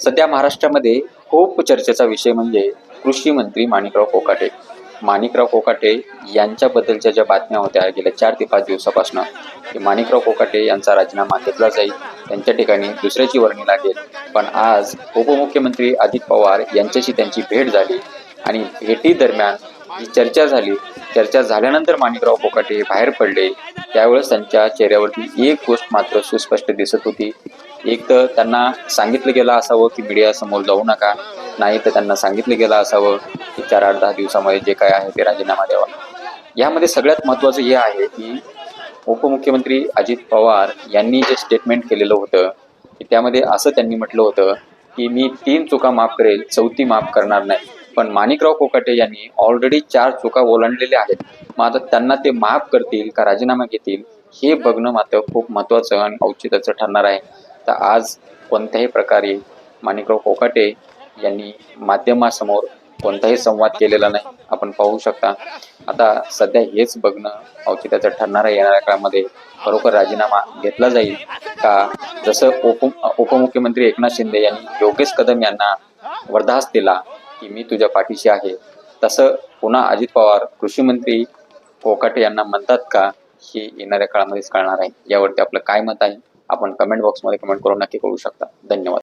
सध्या महाराष्ट्रामध्ये खूप चर्चेचा विषय म्हणजे कृषी मंत्री माणिकराव कोकाटे. माणिकराव कोकाटे यांच्याबद्दलच्या ज्या बातम्या होत्या गेल्या चार ते पाच दिवसापासून की माणिकराव कोकाटे यांचा राजीनामा घेतला जाईल त्यांच्या ठिकाणी दुसऱ्याची वर्णी लागेल. पण आज उपमुख्यमंत्री अजित पवार यांच्याशी त्यांची भेट झाली आणि भेटी दरम्यान ही चर्चा झाली चर्चा झाल्यानंतर माणिकराव कोकाटे बाहेर पडले. त्यावेळेस त्यांच्या चेहऱ्यावरती एक गोष्ट मात्र सुस्पष्ट दिसत होती. एक तर त्यांना सांगितलं गेलं असावं की मीडियासमोर जाऊ नका. नाही तर त्यांना सांगितलं गेलं असावं की चार आठ दहा दिवसामध्ये जे काय आहे ते राजीनामा द्यावा. यामध्ये सगळ्यात महत्त्वाचं हे आहे की उपमुख्यमंत्री अजित पवार यांनी जे स्टेटमेंट केलेलं होतं की त्यामध्ये असं त्यांनी म्हटलं होतं की मी तीन चुका माफ करेल चौथी माफ करणार नाही. पण माणिकराव कोकाटे यांनी ऑलरेडी चार चुका ओलांडलेल्या आहेत. मग आता त्यांना ते माफ करतील का राजीनामा घेतील हे बघणं मात्र खूप महत्त्वाचं आणि औचित्याचं ठरणार आहे. तर आज कोणत्याही प्रकारे माणिकराव कोकाटे यांनी माध्यमासमोर कोणताही संवाद केलेला नाही आपण पाहू शकता. आता सध्या हेच बघणं औचित्याचं ठरणाऱ्या येणाऱ्या काळामध्ये खरोखर राजीनामा घेतला जाईल का? जसं उप उपमुख्यमंत्री एकनाथ शिंदे यांनी योगेश कदम यांना वरदास दिला की मी तुझ्या पाठीशी आहे तसं पुन्हा अजित पवार कृषी मंत्री कोकाटे यांना म्हणतात का हे येणाऱ्या काळामध्येच कळणार आहे. यावरती आपलं काय मत आहे? आपण कमेंट बॉक्समध्ये कमेंट करून नक्की कळू शकता. धन्यवाद.